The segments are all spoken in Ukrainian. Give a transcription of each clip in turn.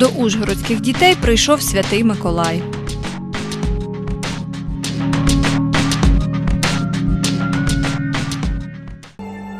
До ужгородських дітей прийшов святий Миколай.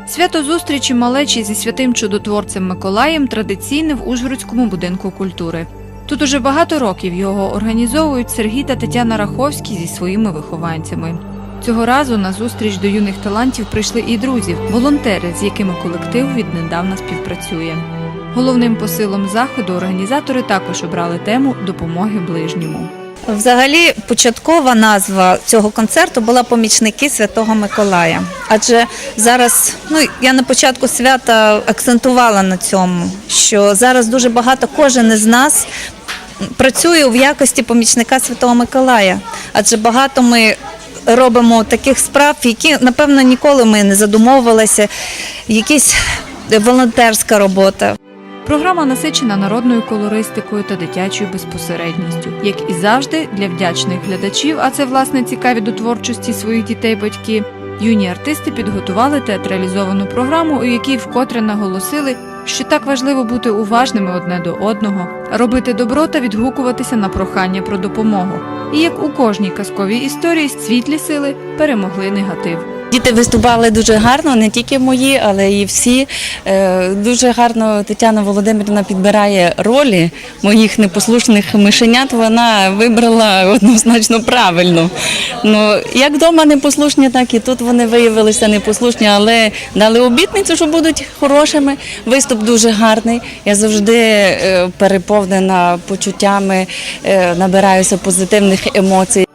Свято зустрічі малечі зі святим чудотворцем Миколаєм традиційне в Ужгородському будинку культури. Тут уже багато років його організовують Сергій та Тетяна Раховські зі своїми вихованцями. Цього разу на зустріч до юних талантів прийшли і друзі, волонтери, з якими колектив віднедавна співпрацює. Головним посилом заходу організатори також обрали тему допомоги ближньому. Взагалі, початкова назва цього концерту була Помічники Святого Миколая. Адже зараз, ну я на початку свята акцентувала на цьому, що зараз дуже багато кожен із нас працює в якості помічника Святого Миколая. Адже багато ми робимо таких справ, які напевно ніколи ми не задумовувалися. Якісь волонтерська робота. Програма насичена народною колористикою та дитячою безпосередністю, як і завжди, для вдячних глядачів, а це власне цікаві до творчості своїх дітей батьки. Юні артисти підготували театралізовану програму, у якій вкотре наголосили, що так важливо бути уважними одне до одного, робити добро та відгукуватися на прохання про допомогу. І як у кожній казковій історії, світлі сили перемогли негатив. Діти виступали дуже гарно, не тільки мої, але і всі. Е, Дуже гарно Тетяна Володимирівна підбирає ролі моїх непослушних мишенят. Вона вибрала однозначно правильно. Ну, як вдома непослушні, так і тут вони виявилися непослушні, але дали обітницю, що будуть хорошими. Виступ дуже гарний. Я завжди е, переповнена почуттями, е, набираюся позитивних емоцій.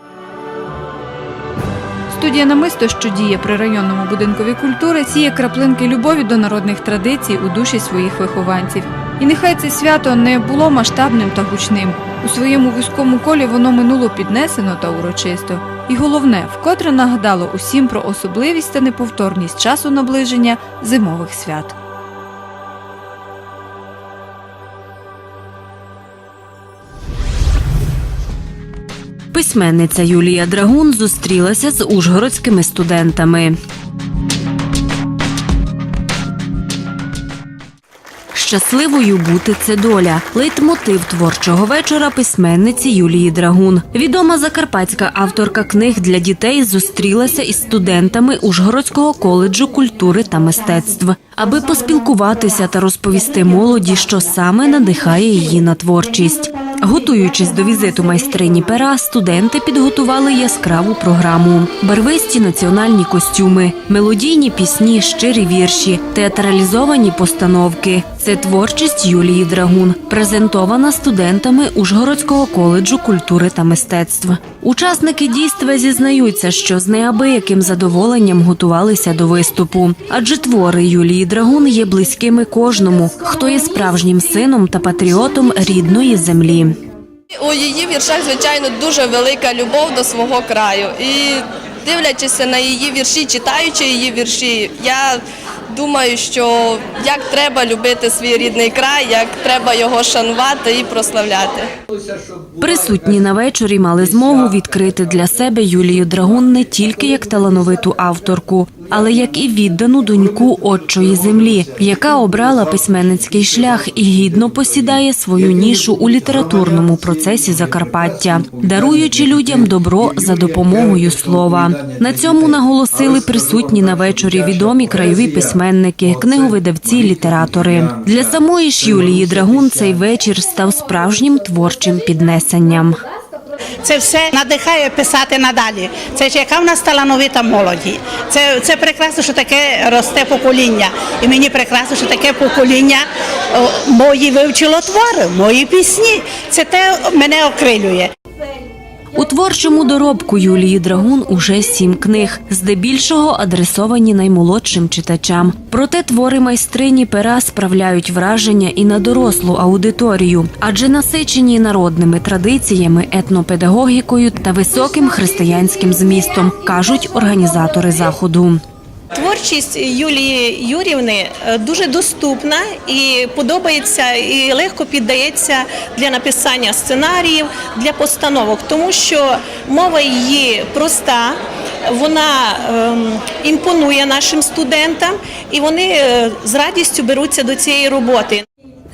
Студія намисто, що діє при районному будинкові культури, сіє краплинки любові до народних традицій у душі своїх вихованців. І нехай це свято не було масштабним та гучним. У своєму вузькому колі воно минуло піднесено та урочисто. І головне, вкотре нагадало усім про особливість та неповторність часу наближення зимових свят. Письменниця Юлія Драгун зустрілася з ужгородськими студентами. Щасливою бути це доля. Лейтмотив творчого вечора письменниці Юлії Драгун. Відома закарпатська авторка книг для дітей зустрілася із студентами Ужгородського коледжу культури та мистецтв, аби поспілкуватися та розповісти молоді, що саме надихає її на творчість. Готуючись до візиту майстрині пера, студенти підготували яскраву програму: барвисті національні костюми, мелодійні пісні, щирі вірші, театралізовані постановки. Це творчість Юлії Драгун, презентована студентами Ужгородського коледжу культури та мистецтв. Учасники дійства зізнаються, що з неабияким задоволенням готувалися до виступу, адже твори Юлії Драгун є близькими кожному, хто є справжнім сином та патріотом рідної землі. У її віршах, звичайно, дуже велика любов до свого краю. І дивлячись на її вірші, читаючи її вірші, я думаю, що як треба любити свій рідний край, як треба його шанувати і прославляти. Присутні на вечорі мали змогу відкрити для себе Юлію Драгун не тільки як талановиту авторку, але як і віддану доньку отчої землі, яка обрала письменницький шлях і гідно посідає свою нішу у літературному процесі Закарпаття, даруючи людям добро за допомогою слова. На цьому наголосили присутні на вечорі відомі краєві письменники, книговидавці, літератори. Для самої ж Юлії Драгун цей вечір став справжнім творчим піднесенням. Це все надихає писати надалі. Це ж яка в нас талановита молоді. Це, це прекрасно, що таке росте покоління. І мені прекрасно, що таке покоління мої вивчило твори, мої пісні. Це те мене окрилює. У творчому доробку Юлії Драгун уже сім книг, здебільшого адресовані наймолодшим читачам. Проте твори майстрині пера справляють враження і на дорослу аудиторію, адже насичені народними традиціями, етнопедагогікою та високим християнським змістом, кажуть організатори заходу. Творчість Юлії Юрівни е, дуже доступна і подобається, і легко піддається для написання сценаріїв, для постановок, тому що мова її проста, вона ем, імпонує нашим студентам, і вони е, з радістю беруться до цієї роботи.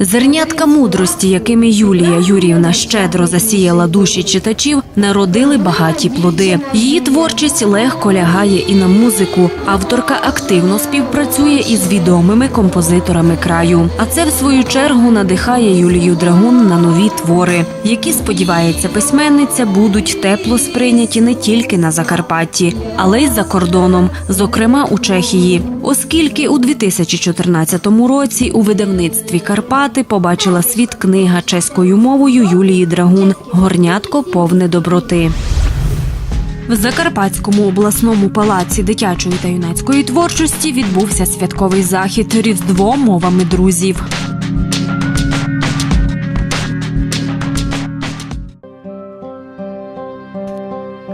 Зернятка мудрості, якими Юлія Юріївна щедро засіяла душі читачів, народили багаті плоди. Її творчість легко лягає і на музику. Авторка активно співпрацює із відомими композиторами краю. А це, в свою чергу, надихає Юлію Драгун на нові твори, які, сподівається письменниця, будуть тепло сприйняті не тільки на Закарпатті, але й за кордоном, зокрема у Чехії, оскільки у 2014 році у видавництві Карпати побачила світ книга чеською мовою Юлії Драгун Горнятко повне доброти. В Закарпатському обласному палаці дитячої та юнацької творчості відбувся святковий захід Різдво мовами друзів.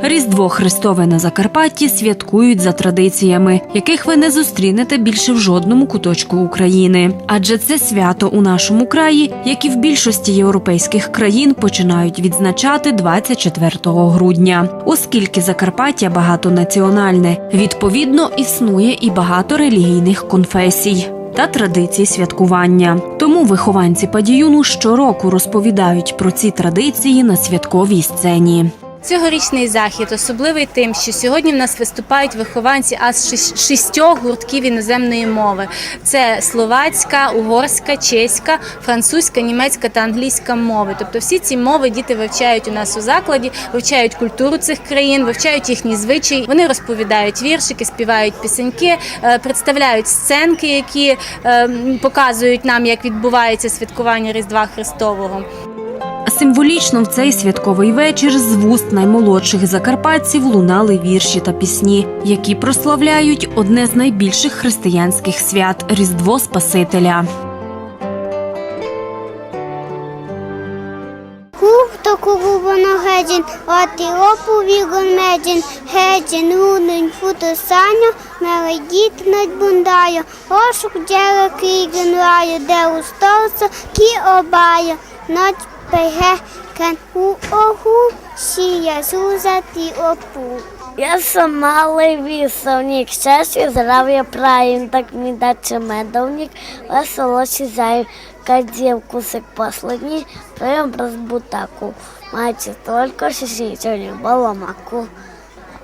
Різдво Христове на Закарпатті святкують за традиціями, яких ви не зустрінете більше в жодному куточку України. Адже це свято у нашому краї, як і в більшості європейських країн, починають відзначати 24 грудня, оскільки Закарпаття багатонаціональне. Відповідно, існує і багато релігійних конфесій. Та традицій святкування. Тому вихованці падіюну щороку розповідають про ці традиції на святковій сцені. Цьогорічний захід особливий тим, що сьогодні в нас виступають вихованці аж шістьох гуртків іноземної мови: це словацька, угорська, чеська, французька, німецька та англійська мови. Тобто всі ці мови діти вивчають у нас у закладі, вивчають культуру цих країн, вивчають їхні звичаї. Вони розповідають віршики, співають пісеньки, е, представляють сценки, які е, показують нам, як відбувається святкування Різдва Христового. Символічно в цей святковий вечір з вуст наймолодших закарпатців лунали вірші та пісні, які прославляють одне з найбільших християнських свят Різдво Спасителя. Húgta kogóban a hegyen, Ati opóvígon megyen, hegyen úrnőny fut a szánya, mert egy gyík nagy bundája, a sok gyerek égen rája, de usztalsza, ki bája, nagy peheken, hú, a hú, síja. Я сама щастя, здрав'я, правим, так не даче медовник, весело сізаю, кадів кусик последній, прийом розбутаку. Маючи столько було баламаку.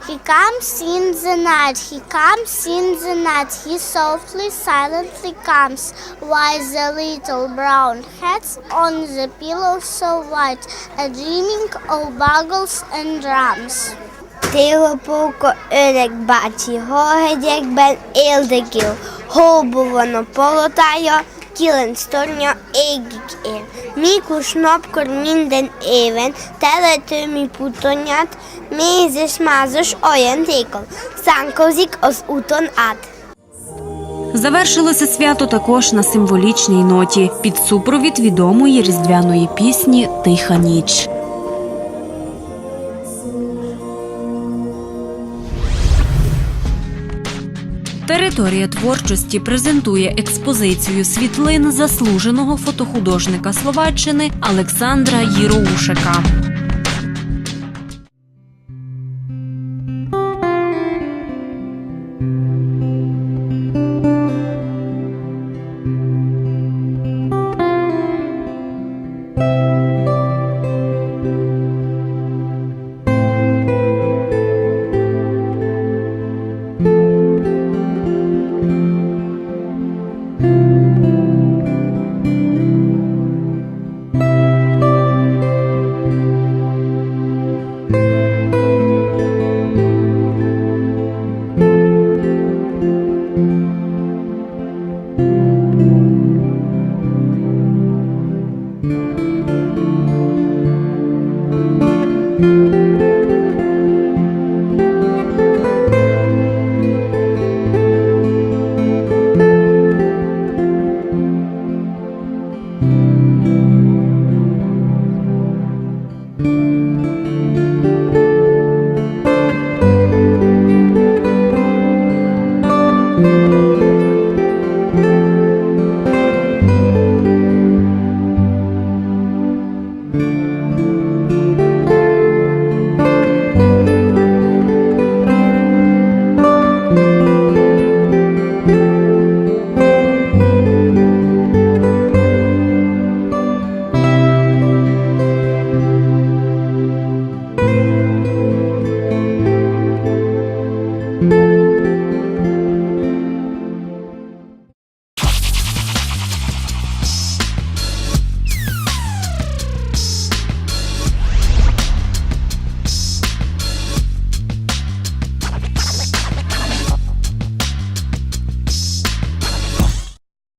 He comes in the night, he comes in the night, he softly, silently comes, while the little brown heads on the pillow so white are dreaming of bugles and drums. Tél póka öreg bácsi, hallhegyekben éldegél, hobu van a palotája, kilenc tornya égig él. Mikus napkor minden éven teletőmi putonyát, mézes-mázos ajándékkal szánkozik az úton át. Завершилося свято також на символічній ноті під супровід відомої різдвяної пісні Тиха ніч. Територія творчості презентує експозицію світлин заслуженого фотохудожника Словаччини Олександра Єроушика.